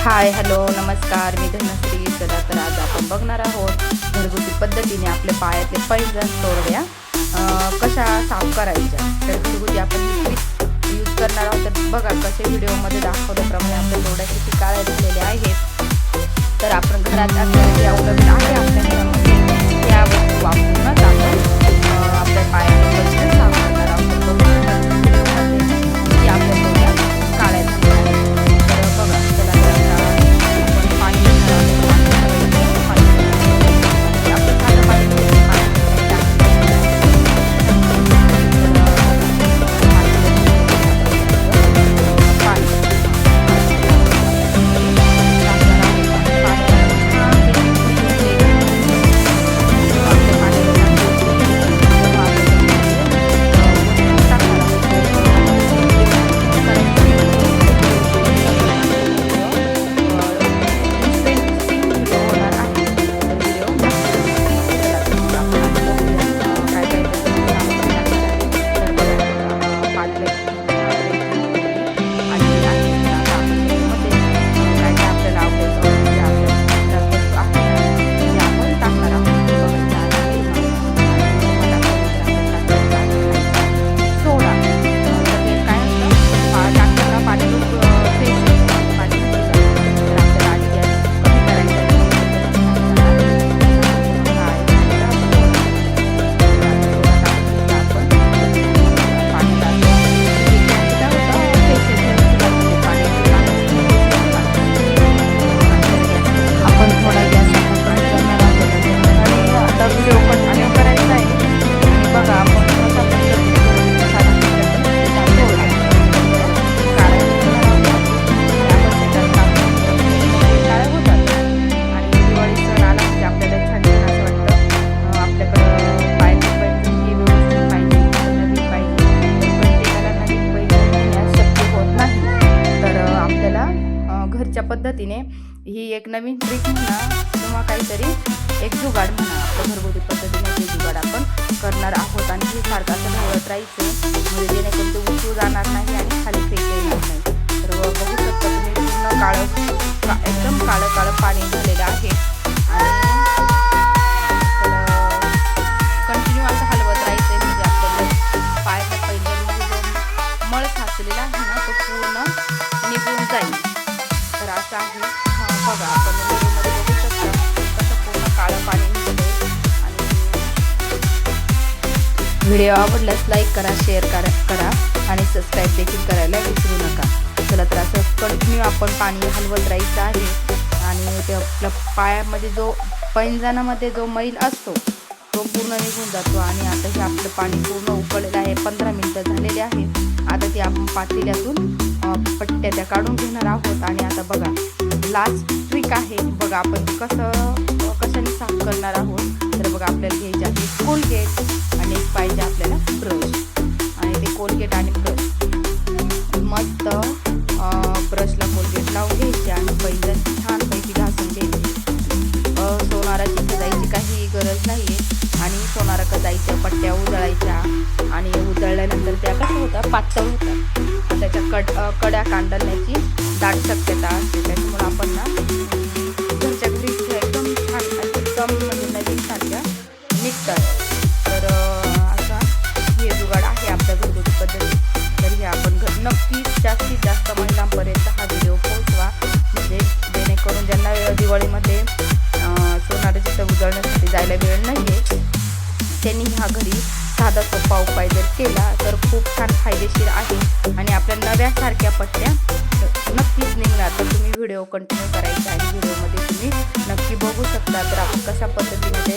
Hi hello नमस्कार. मी धनश्री. चला तर आज आपण बघणार आहोत घरगुती पद्धतीने आपल्या पायातले पैंजण तोरड्या. कशा साफ करायच्या? तर घरगुती आपण यूज करणार आहोत. तर बघा कसे व्हिडिओमध्ये दाखवल्याप्रमाणे आपल्या तोड्या किती काळ्या झालेल्या आहेत. तर आपण घरात असलेल्या उपलब्ध आहे आपल्या घरामध्ये त्या वस्तू वापरूनच आपण घरच्या पद्धतीने ही एक नवीन ट्रिक म्हणा किंवा काहीतरी एक जुगाड म्हणा आपलं घरगुती पद्धतीने हे जुगाड आपण करणार आहोत आणि हे सारखं असं ढवळत राहायचं म्हणजे जेणेकरून ते उचू जाणार नाही आणि खाली फेकता येणार नाही. तर बघू शकता तुम्ही पूर्ण काळं का- एकदम काळं काळं पाणी झालेलं आहे. आहे बघा आपण बघू शकता कसं पूर्ण काळं पाणी आणि व्हिडिओ आवडल्यास लाईक करा शेअर करा करा आणि सबस्क्राईब देखील करायला विसरू नका. चला तर असं कंटिन्यू आपण पाणी हलवत राहायचं आहे. आणि ते आपल्या पायामध्ये जो पैंजणामध्ये जो मैल असतो तो पूर्ण निघून जातो. आणि आता हे आपलं पाणी पूर्ण उकळलेलं आहे. पंधरा मिनटं झालेले आहे आता ते आपण पातेल्यातून पट्ट्या त्या काढून घेणार आहोत. आणि आता बघा लास्ट ट्रिक आहे. बघा आपण कसं कशाने साफ करणार आहोत? तर बघा आपल्याला घ्यायचे आहे कोलगेट आणि एक पाहिजे आपल्याला ब्रश आणि ते कोलगेट आणि ब्रश मस्त ब्रशला कोलगेट लावून घ्यायचे आणि पहिलं छानपैकी घासून घ्यायची. सोनारा सोनाराची जायची काही गरज नाही आहे आणि सोनारा खजायच्या पट्ट्या उजळायच्या आणि उजळल्यानंतर त्या कसं होतात? पातळ होतात. त्याच्या कड कड्या कडा कांडण्याची दाट शक्यता. हा घरी साधा सोपा उपाय जर केला तर खूप छान फायदेशीर आहे. आणि आपल्या नव्यासारख्या पट्ट्या नक्कीच निघणार. तर तुम्ही व्हिडिओ कंटिन्यू करायचा आहे. व्हिडिओमध्ये तुम्ही नक्की बघू शकता. तर आपण कशा पद्धतीने ते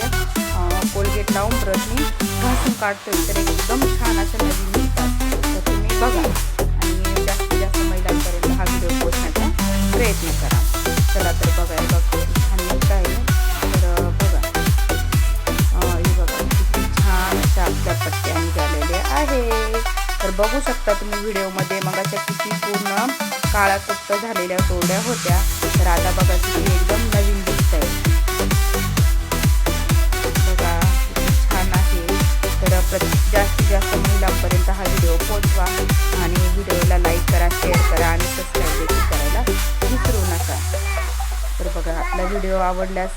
कोलगेट लावून ब्रशने घासून काढतोय तर एकदम छान असं नवीन निघतात. तर तुम्ही बघा. आणि जास्तीत जास्त महिलांपर्यंत हा व्हिडिओ पोहोचण्याचा प्रयत्न करा. बघू शकता तुम्ही व्हिडिओमध्ये मग अशा किती पूर्ण काळा कुट्ट झालेल्या तोड्या होत्या. तर आता बघा किती एकदम नवीन दिसत आहे बघा छान आहे. तर प्रत जास्तीत जास्त महिलांपर्यंत हा व्हिडिओ पोचवा आणि व्हिडिओला लाईक करा शेअर करा आणि सबस्क्राईब देखील करायला विसरू नका. व्हिडिओ आवडल्यास